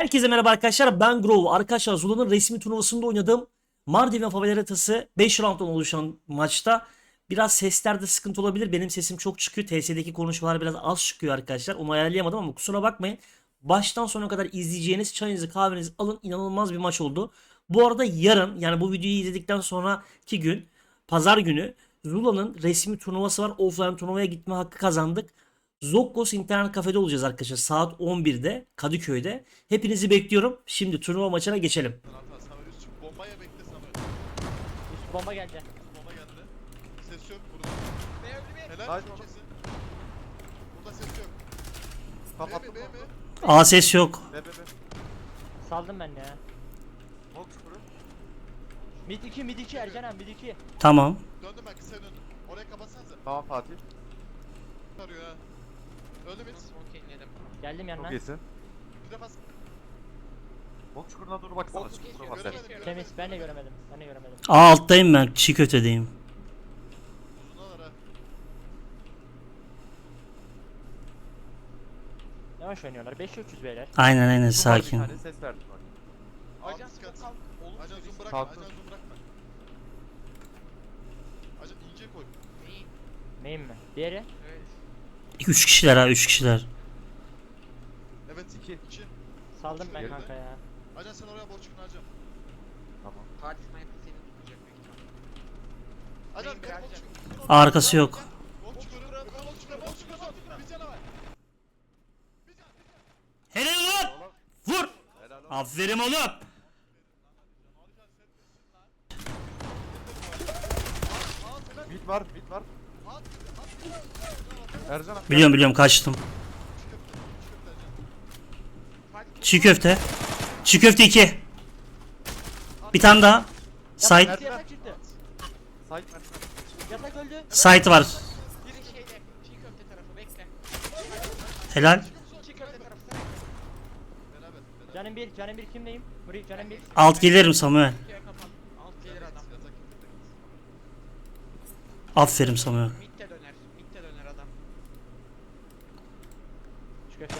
Herkese merhaba arkadaşlar ben Grove. Arkadaşlar Zula'nın resmi turnuvasında oynadığım Mardin ve Favela haritası 5 rounddan oluşan maçta biraz seslerde sıkıntı olabilir. Benim sesim çok çıkıyor. TS'deki konuşmalar biraz az çıkıyor arkadaşlar. Onu ayarlayamadım ama kusura bakmayın. Baştan sona kadar izleyeceğiniz çayınızı kahvenizi alın. İnanılmaz bir maç oldu. Bu arada yarın yani bu videoyu izledikten sonraki gün pazar günü Zula'nın resmi turnuvası var. Offline turnuvaya gitme hakkı kazandık. Zokkos internet kafede olacağız arkadaşlar saat 11'de Kadıköy'de. Hepinizi bekliyorum. Şimdi turnuva maçına geçelim. Çık bombaya bekle Samet. Üst bomba geldi. Bomba geldi. Ses yok burada. Helal Haydi çok iyisin. Burada ses yok. B Kapattım mi B mi? onu. A ses yok. Be be be. Saldım ben de ya. Bok çukuru. Mid 2 mid 2 Ercan abi mid 2. Tamam. Döndüm ben kısaya döndüm. Oraya kapatsanıza. Tamam Fatih. Arıyor ha. Öldü mid. Geldim Çok yanına. iyisin. Bir defa Bok çukuruna doğru baksana. Bok Çukura çukuru bak sen. göremedim. Temiz ben de göremedim. Ben de göremedim. A alttayım ben. Çiğ köftedeyim. Uzunalar ha. Yavaş oynuyorlar. 5-300 beyler. Aynen aynen Çok bir sakin. tane ses verdim bak. Ajan dikkat. Ajan zoom bırakma. Kalktı. Ajan zoom bırakma. Ajan ince koy. Main mi? Diğeri? 3 kişiler ha 3 kişiler. Evet İki. 2. Saldım ben Geride. kanka ya. Ajan sen oraya borç gün Ajan. Tamam. Fatih Sniper seni tutacak büyük ihtimalle. Ajan Benim gel borç gün. Arkası yok. Borç. Bir. Helal oğlum. Vur. Aferin oğlum. Mid var, mid var. Ercan abi. Biliyorum biliyorum kaçtım. Çiğ köfte. Çiğ köfte 2. Bir tane daha. Site. Yatak, yatak çıktı. Side merdiven. Yatak öldü. Site var. Biri şeyde çiğ köfte tarafı bekle. Helal. Çiğ köfte tarafı. Canım 1, canım 1 kimdeyim? Muri canım 1. Alt gelirim Samuel. Alt gelir adam. Aferin Samuel. Evet.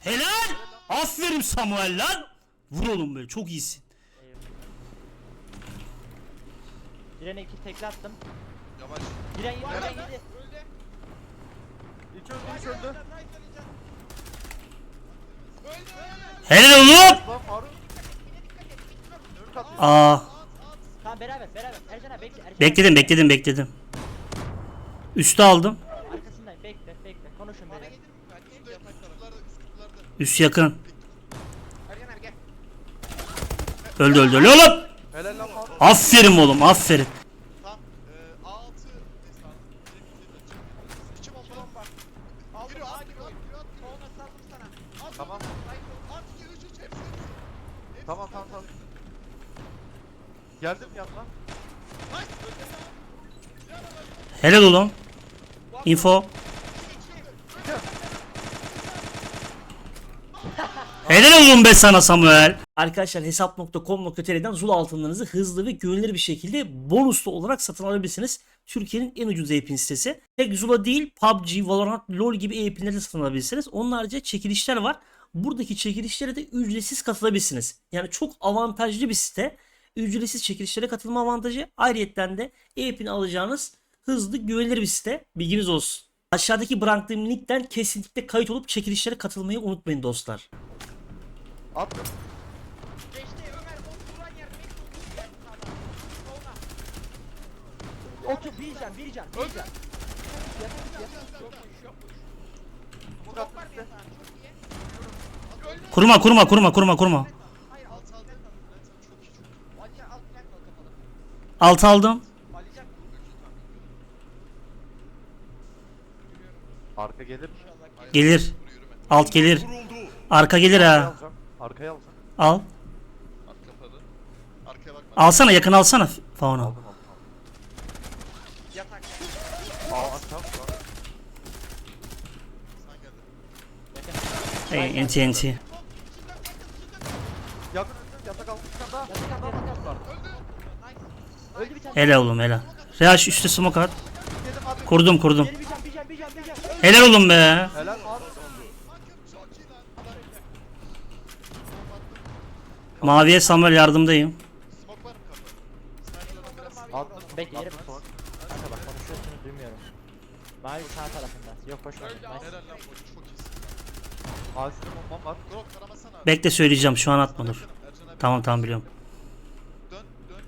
Helal. Aferin Samuel lan. Vur oğlum böyle çok iyisin. Direne 2 tekli attım. Yavaş. Diren 7, diren 7. Öldü. İç öldü, iç öldü. Helal oğlum. Lan Faruk. Dört atıyor. Aa. Tamam beraber beraber. Ercan abi bekle. Ercan Bekledim bekledim bekledim. Üstü aldım. Arkasındayım. Bekle bekle. Konuşun Bana beyler. gelir mi Fatih? Üstte Yatak tarafı. kutularda. Üst kutularda. Üst yakın. Öldü öldü öldü oğlum. Helal lan Faruk. Aferin oğlum aferin. Tam e, A6 neyse aldım. Direkt üzerine çık. İki bomba. Bomba. Aldım. Giriyor at A giriyor at giriyor at giriyor. Sonra saldım sana. At Tamam. At 2 3 3 hepsi hepsi. Hepsi Tamam, tamam. Geldim yanına. Nice. Öldü. Helal oğlum. Info. Helal oğlum be sana Samuel. Arkadaşlar hesap.com.tr'den Zula altınlarınızı hızlı ve güvenilir bir şekilde bonuslu olarak satın alabilirsiniz. Türkiye'nin en ucuz e-pin sitesi. Tek Zula değil PUBG, Valorant, LoL gibi e-pinleri de satın alabilirsiniz. Onun harici çekilişler var. Buradaki çekilişlere de ücretsiz katılabilirsiniz. Yani çok avantajlı bir site. Ücretsiz çekilişlere katılma avantajı. Ayrıyetten de e-pin alacağınız hızlı güvenilir bir site. Bilginiz olsun. Aşağıdaki bıraktığım linkten kesinlikle kayıt olup çekilişlere katılmayı unutmayın dostlar. At. Geçti Ömer. O duran yer. Mek olduğu yer. Sağda. Soluna. Otur bir can bir can bir can. İyi. Öldü. Kurma kurma kurma kurma kurma. Alt aldım. Arka gelir. Gelir. Alt gelir. Arka gelir ha. Arkaya alacağım. Al. At kapalı. Arkaya bakma. Alsana yakın alsana fauna. Aldım aldım. aldım. Yatak. Aa. Sen geldin. Hey NT NT. Helal oğlum helal. Rehaş üstte smoke at. Abi. Kurdum kurdum. Helal oğlum be. Helal Faruk. Çok iyi lan. Adam. Maviye Samuel yardımdayım. Smoke var mı kapı? Sniper'la biraz. Attım. Bekle, yere Attım bas. son. Kanka bak konuşuyorsunuz duymuyorum. Mavi sağ tarafında. Yok boş ver. Öldü, Nice. Helal lan bu çok iyisin. Ağzında bombam var. Grok taramasana abi. Bekle söyleyeceğim şu an atma dur. Ercan abi. Tamam tamam biliyorum. Dön dön.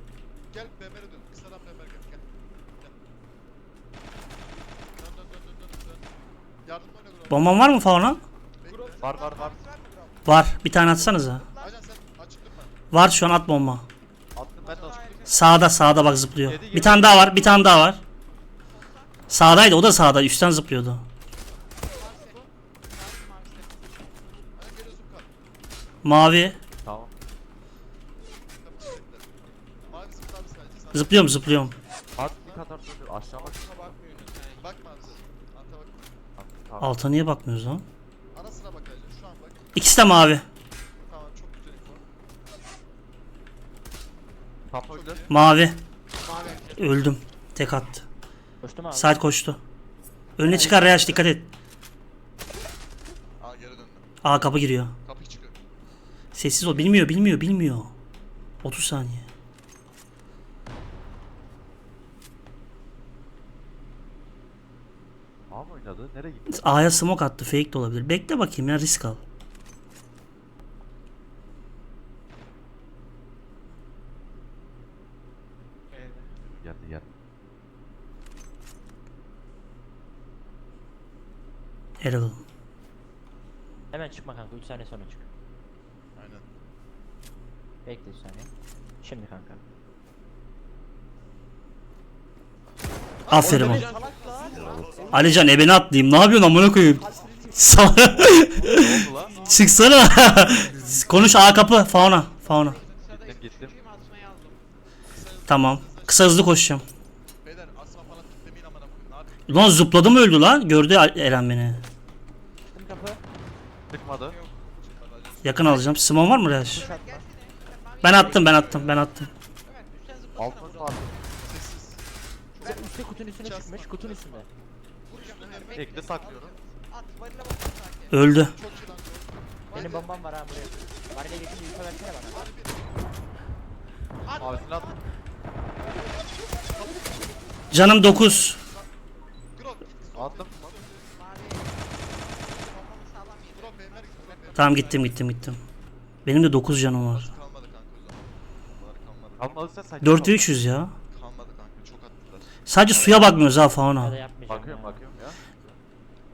Gel BMR'e dön. Kısadan BMR gel. Gel. Gel. Dön dön dön dön dön. dön. Yardım oyna Grok. Bomban var mı? Bekle. Var var var. Var. Bir tane atsanıza. Ajan sen açıktın mı? Var şu an at bomba. Attım ben de açtım. Sağda sağda bak zıplıyor. Yedi, Bir tane daha var. Bir tane daha var. Sağdaydı o da sağda. Üstten zıplıyordu. Mavi. Tamam. Zıplıyorum zıplıyorum. At bir kadar döndür. Aşağı bak. Buna bakmıyorsunuz yani. bakma abi sen. Anta bak. Tamam. Alta niye bakmıyoruz lan? Şu an bak. İkisi de mavi. Tamam çok güzel info. Mavi. Öldüm. Tek attı. Koştu mu abi? Side koştu. Önüne çıkar Reyaş dikkat et. Aa geri döndü. Aa kapı giriyor. Kapı çıkıyor. Sessiz ol. Bilmiyor bilmiyor bilmiyor. 30 saniye. A mı oynadı? Nereye gitti? A'ya smoke attı. Fake de olabilir. Bekle bakayım ya risk al. Evet. Geldi geldi. Helal olsun. Hemen çıkma kanka 3 saniye sonra çık. Aynen. Bekle 3 saniye. Şimdi kanka. Aferin oğlum. Alican ebeni atlayayım. Ne yapıyorsun amına koyayım? Çıksana. Konuş A kapı. Fauna. Fauna. Gittim. Tamam. Kısa hızlı koşacağım. Beyler asma falan kitlemeyin amına koyayım. Ne yapayım? Ulan zıpladı mı öldü lan? Gördü Eren beni. Kapı. Çıkmadı. Yakın alacağım. Simon var mı. Mavi. Ben attım ben attım ben attım. Altın var. Sessiz. Sen üstte kutunun üstüne çıkmış. Kutunun üstünde. Bekle saklıyorum. At. Öldü. Çok iyi lan Grok. Benim bombam var ha buraya. Varile geçince yükle versene bana. At. Mavisini attım. Canım 9. Grok git. Attım. Tamam gittim gittim gittim. Benim de 9 canım var. Kalmadı kanka o zaman. Bombalar kalmadı. Kalmadıysa sakin 4 ol. 300 ya. Kalmadı kanka çok attılar. Sadece suya bakmıyoruz ha Fauna. Bakıyorum bakıyorum ya.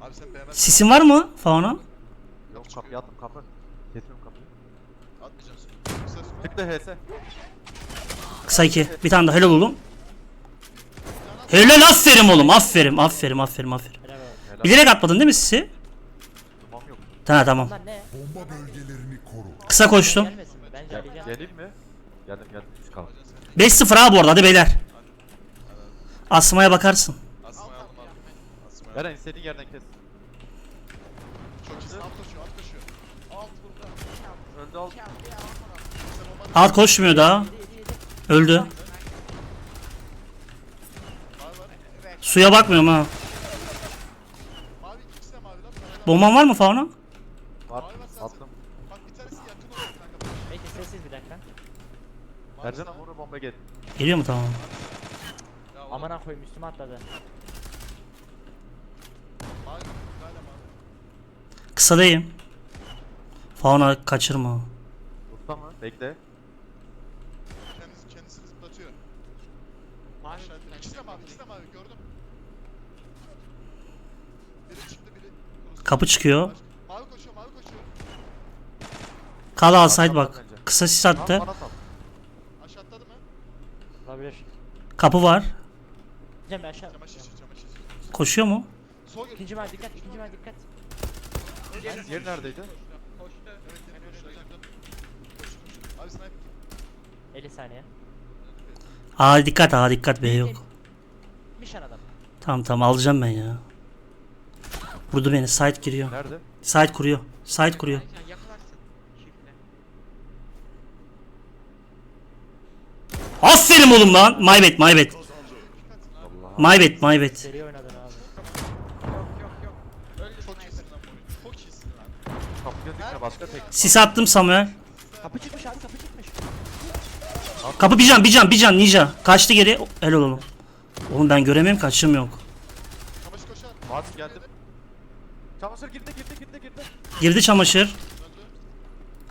Abi sen BMR Sisin var mı Fauna? Yok kapıyı attım kapı. Kesiyorum kapıyı. atmayacağım sonra. Kısa. Çıktı HS. Kısa 2. Bir tane daha helal oğlum. Helal aferin oğlum. Aferin aferin aferin aferin. Helal. Bilerek atmadın değil mi sisi? Tamam yok. Tamam tamam. Bunlar ne? Bomba bölgelerini koru. Kısa koştum. Gelmesin mi? Bence arayacağım. Geleyim mi? Geldim geldim. Biz kaldık. 5-0 ha bu arada hadi beyler. Asmaya bakarsın. Asmayı aldım abi. Asmayı aldım. Eren istediğin yerden kes. Çok iyisin. Alt koşuyor alt koşuyor. Alt burada. Öldü al. İki at. Bir al. Sen bomba Alt koşmuyor daha. Öldü. Suya bakmıyorum ha. Mavi ikisi de mavi lan. Mavi Bomban var mı Fauna? Var. Mavi var sen Attım. Bak bir tanesi yakın olacak kanka. Bekle sessiz bir dakika. Mavi Ercan vurur bomba gel. Geliyor mu tamam? Ya oğlum, Amına koyayım üstüme atladı. Mavi. Hala mavi. Kısadayım. Fauna kaçırma. Usta mı? Bekle. Kendisi, kendisini zıplatıyor. Aşağı bir- İkisi de mavi. ikisi de mavi. Gördüm. Biri çıktı biri. kurusu. Kapı çıkıyor. Mavi koşuyor mavi koşuyor. Kal alsaydı bak. Kısa sis attı. Tamam bana sal. Aşağı atladı mı? Olabilir. Kapı var. Cem aşağı. Çamaşır çamaşır çamaşır. Koşuyor mu? Sol gel. İkinci var dikkat. ikinci var dikkat. Yer neredeydi? Koştu. Evet. Koştu koştu. Abi sniper. 50 saniye. Aa dikkat aa dikkat B yok. Mişan adam. Tamam tamam alacağım ben ya. Vurdu beni. Site giriyor. Nerede? Site kuruyor. Site kuruyor. Sen yakalarsın. Şifre. Aferin oğlum lan. My bad my bad. Allah. My bad my bad. Seri oynadın abi. Yok yok yok. Öldü Çok sniper. iyisin lan Mori. Çok iyisin. tane başka tek. Sis attım Samuel. Kapı çıkmış abi kapı. Kapı bir can bir can bir can ninja. Kaçtı geri. Helal oğlum. Oğlum ben göremiyorum kaçım yok. Çamaşır koşar. Fatih geldim. Çamaşır girdi girdi girdi girdi. Girdi çamaşır.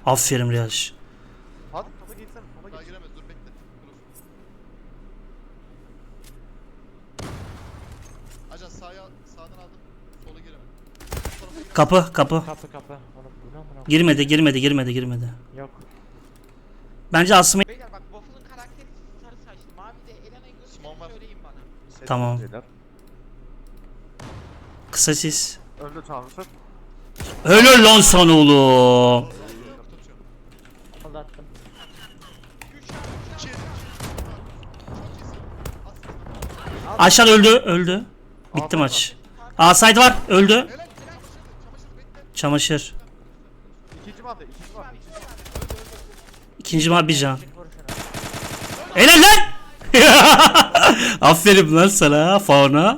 Aferin Riyaj. Daha giremez. Dur bekle. Ajan sağa sağdan aldım. Sola giremem. Kapı kapı. Kapı kapı. Oğlum bu ne amına? Girmedi girmedi girmedi girmedi. Yok. Bence asmayı... Beyler bak Waffle'ın karakteri sarı saçlı. Mavi de Elena'yı Simon var. görürseniz söyleyin bana. Ses Tamam. Kısa sis. Öldü çamaşır. Helal lan sana oğlum. Aldattım. Aşağı öldü öldü. Bitti maç. A side var öldü. Çamaşır. İkinci madde ikinci madde. ikinci madde. Bir can. Helal lan. Aferin lan sana fauna.